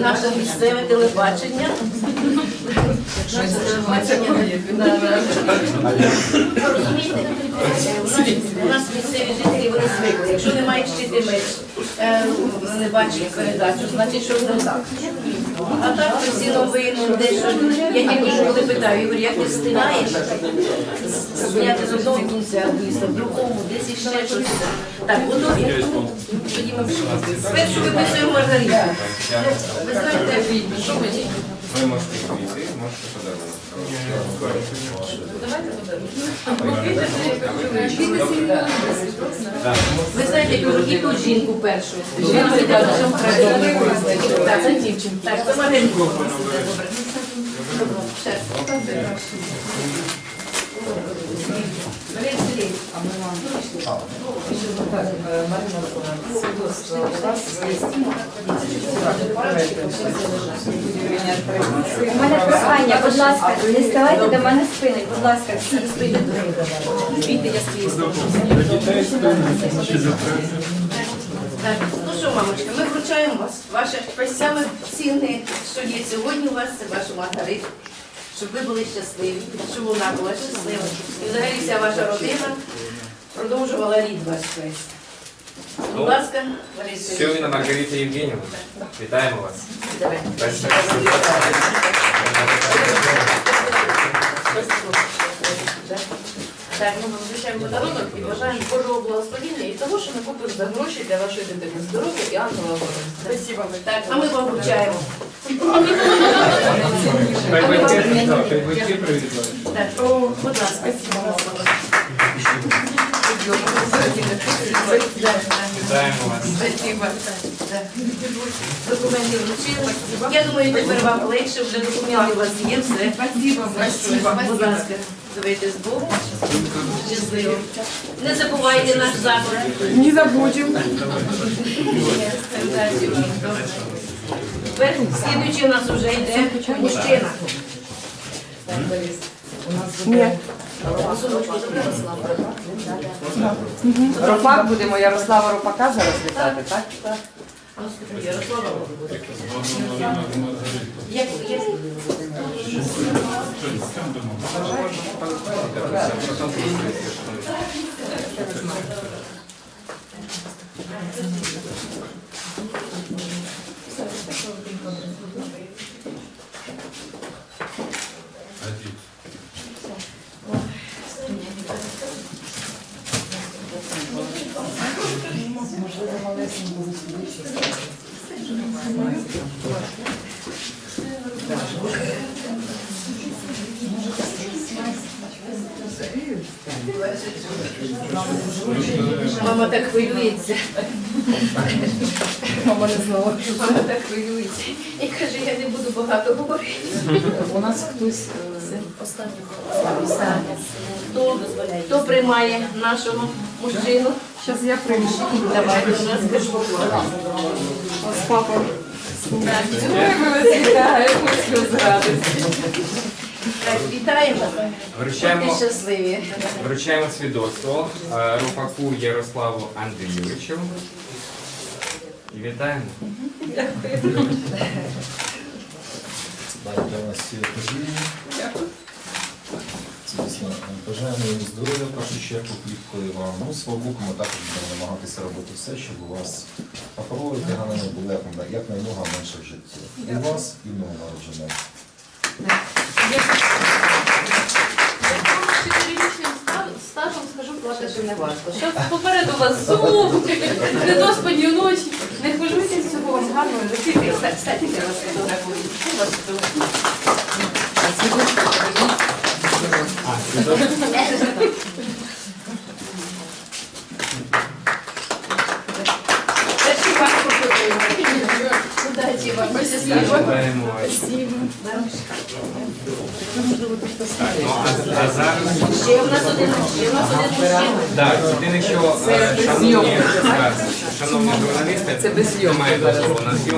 Наше місцеве, телебачення. Наше телебачення. У нас- місцеві жителі вони звикли. Якщо немає щити меч, не бачать передачу, значить щось не так. А так то всі новини, дещо. Я тільки коли питаю, Ігор, як ти встигаєш зняти з одного кінця міста, в другому, десь іще щось. Так, готові? Тоді ми спершу виписуємо Маргариту. Ви знаєте, що ми Ви можете прийти, можете подарувати. Ви знаєте, і ту жінку першу. Жінку. Так, це дівчинка. Так, це Маргарита. Добре. У мене прохання, будь ласка, не ставайте до мене спиною, будь ласка, всі. Світи я свій. Ну що, мамочка, ми вручаємо вас. Ваше саме цінне, що є сьогодні у вас, це ваша Маргарита. Щоб ви були щасливі, щоб вона була щаслива. І взагалі вся ваша родина продовжувала рід ваш весь. Будь ласка, Сьоміна Маргарита Євгенівна, вітаємо вас. Давай. Так, ми вам вручаємо подарунок і бажаємо Божого благословення і того, що ми купимо за гроші для вашої дитини. Здоров'я і ангела охорони. Спасибо. Так, а ми вам вручаємо. Будь ласка. Вітаємо вас. Документи вручили. Я думаю, тепер вам легше, вже документи у вас є, все. Спасибо. Будь ласка, давайте з Богом. Щасливо. Не забувайте наш заклад. Не забудем. Удачі вам. Добре. Тепер слідуючий у нас вже йде мужчина. Ропак будемо Ярослава Ропака зараз вітати, так? Ярослава. Мама так хвилюється. Мама не знала. Мама так хвилюється. І каже, я не буду багато говорити. У нас хтось е, Хто, хто приймає нашого мужчину? Сейчас я прийду. Давайте у нас кажу. С папой. Так, вітаємо. Будьте Вручаємо, щасливі. вручаємо свідоцтво е, Рупаку Ярославу Андрійовичу. І вітаємо. Вас всі подвійні. Звісно, бажаємо їм здоров'я, в першу чергу, кріпкої вам. Ну, слава Богу, ми також будемо намагатися робити все, щоб у вас паперові тяганини були як- менше в житті. І у вас, і в новонароджених. Чотирирічним ста- стажем скажу, плакати не важко. Що попереду вас зуб, недоспані ночі. Не хвилюйтесь, всього вам гарного. Кстати, я вас фотографую. У вас тут. А зараз Ще у нас один, ще у нас один мужчина. Так, єдине, е, шановні, так, шановні журналісти, Це без зйомки немає дозволу на зйомку.